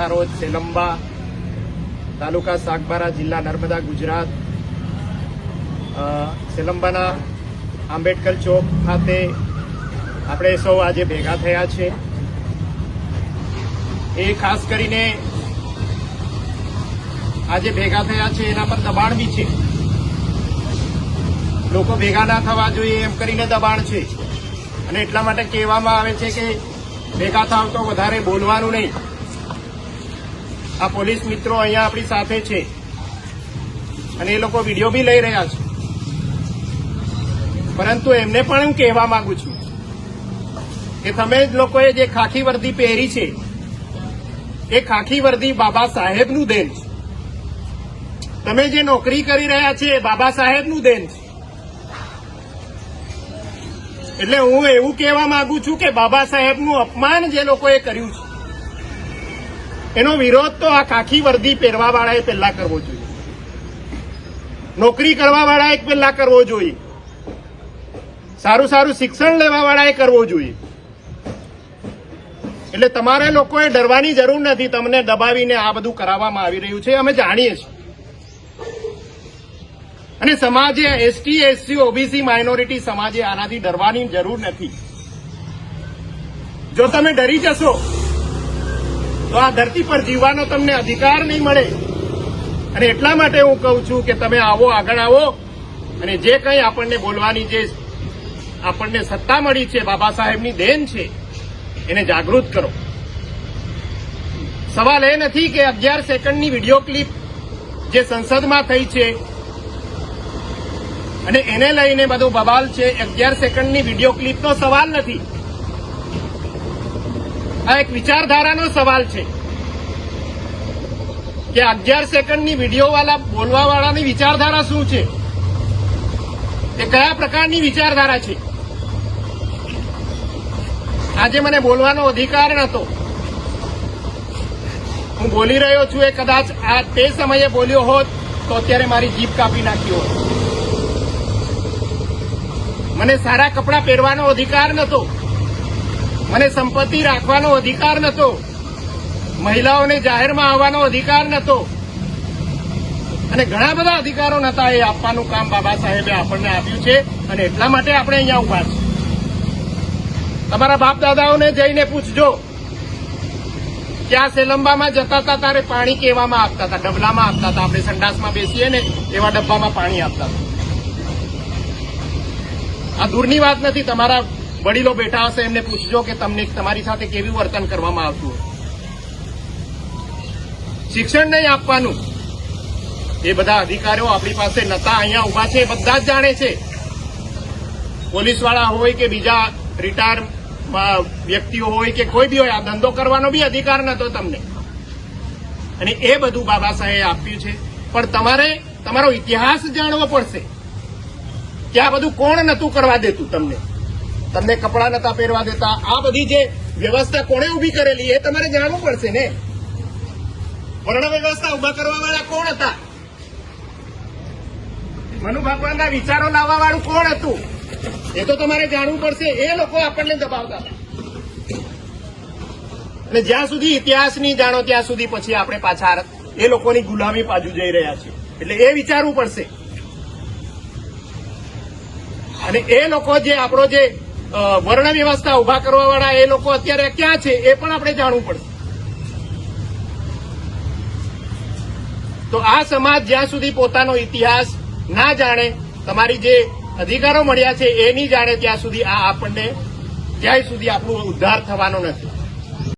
ના રોજ સેલંબા તાલુકા સાગબારા જિલ્લા નર્મદા, ગુજરાત સેલંબાના આંબેડકર ચોક ખાતે આપણે સૌ આજે ભેગા થયા છે. એ ખાસ કરીને આજે ભેગા થયા છે, એના પર દબાણ બી છે. લોકો ભેગા ના થવા જોઈએ એમ કરીને દબાણ છે. અને એટલા માટે કહેવામાં આવે છે કે ભેગા થાવ તો વધારે બોલવાનું નહીં. આ પોલીસ મિત્રો અહીંયા આપણી સાથે છે. અને એ લોકો વીડિયો બી લઈ રહ્યા છે. પરંતુ એમને પણ હું કહેવા માંગુ છું કે તમે જ લોકોએ જે ખાખી વર્દી પહેરી છે, એ ખાખી વર્દી બાબા સાહેબનું દેન છે. તમે જે નોકરી કરી રહ્યા છે, એ બાબા સાહેબનું દેન છે. એટલે હું એવું કહેવા માંગુ છું કે બાબા સાહેબનું અપમાન જે લોકોએ કર્યું છે એનો વિરોધ તો આ ખાખી વર્દી પહેરવા વાળાએ પહેલા કરવો જોઈએ. નોકરી કરવા વાળાએ પહેલા કરવો જોઈએ. સારું સારું શિક્ષણ લેવા વાળાએ કરવો જોઈએ. એટલે તમારે લોકોએ ડરવાની જરૂર નથી તમને દબાવીને આ બધું કરાવવામાં આવી રહ્યું છે, અમે જાણીએ છીએ. અને સમાજે એસટી, એસસી, ઓબીસી, માઇનોરિટી સમાજે આનાથી ડરવાની જરૂર નથી. જો તમે ડરી જશો તો આ ધરતી પર જીવવાનો તમને અધિકાર નહીં મળે. અને એટલા માટે હું કહું છું કે તમે આવો, આગળ આવો. અને જે કંઈ આપણને બોલવાની જે આપણને સત્તા મળી છે, બાબા સાહેબની દેન છે, એને જાગૃત કરો. સવાલ એ નથી કે અગિયાર સેકન્ડની વીડિયો ક્લિપ જે સંસદમાં થઈ છે, અને એને લઈને બધો બબાલ છે, અગિયાર સેકન્ડની વીડિયો ક્લિપનો સવાલ નથી. આ એક વિચારધારાનો સવાલ છે કે અગિયાર સેકન્ડની વિડીયોવાળા બોલવાવાળાની વિચારધારા શું છે? એ કયા પ્રકારની વિચારધારા છે? આજે મને બોલવાનો અધિકાર નહોતો. હું બોલી રહ્યો છું એ કદાચ આ તે સમયે બોલ્યો હોત તો અત્યારે મારી જીભ કાપી નાખી હોત. મને સારા કપડાં પહેરવાનો અધિકાર નહોતો. મને સંપત્તિ રાખવાનો અધિકાર નહોતો મહિલાઓને જાહેરમાં આવવાનો અધિકાર નહોતો અને ઘણા બધા અધિકારો નહોતા એ આપવાનું કામ બાબા સાહેબે આપણને આપ્યું છે અને એટલા માટે આપણે અહીંયા ઊભા છીએ. તમારા બાપ દાદાઓને જઈને પૂછજો કે આ સેલંબામાં જતા હતા, તારે પાણી કેવામાં આપતા હતા? ડબલામાં આપતા હતા? આપણે સંડાસમાં બેસીએ ને એવા ડબ્બામાં પાણી આપતા હતા. આ દૂરની વાત નથી, તમારા વડીલો બેઠા હશે, એમને પૂછજો કે તમને તમારી સાથે કેવું વર્તન કરવામાં આવતું. શિક્ષણ નહીં આપવાનું. એ બધા અધિકારીઓ આપણી પાસે નતા, અહીંયા ઊભા છે બધા જ જાણે છે. પોલીસવાળા હોય કે બીજા રિટાયર વ્યક્તિઓ હોય કે કોઈ બી હોય, આ ધંધો કરવાનો બી અધિકાર નતો તમને. અને એ બધું બાબા સાહેબે આપ્યું છે. પણ તમારે, તમારો ઇતિહાસ જાણવો પડશે કે આ બધું કોણ નતું કરવા દેતું તમને. તમને કપડાં નતા પહેરવા દેતા. આ બધી જે વ્યવસ્થા કોણે ઊભી કરેલી એ તમારે જાણવું પડશે ને? વર્ણ વ્યવસ્થા ઊભા કરવા વાળા કોણ હતા? મનુ ભગવાનના વિચારો લાવવા વાળું કોણ હતું? એ તો તમારે જાણવું પડશે. એ લોકો આપણને દબાવતા અને જ્યાં સુધી ઇતિહાસ નહીં જાણો, ત્યાં સુધી પછી આપણે પાછા એ લોકોની ગુલામી બાજુ જઈ રહ્યા છીએ. એટલે એ વિચારવું પડશે. અને એ લોકો જે આપણો જે વર્ણ વ્યવસ્થા ઊભા કરવા વાળા એ લોકો અત્યારે ક્યાં છે એ પણ આપણે જાણવું પડશે. તો આ સમાજ જ્યાં સુધી પોતાનો ઇતિહાસ ના જાણે, તમારી જે અધિકારો મળ્યા છે એ નહીં જાણે ત્યાં સુધી આ આપણને, ક્યાંય સુધી આપણું ઉદ્ધાર થવાનો નથી.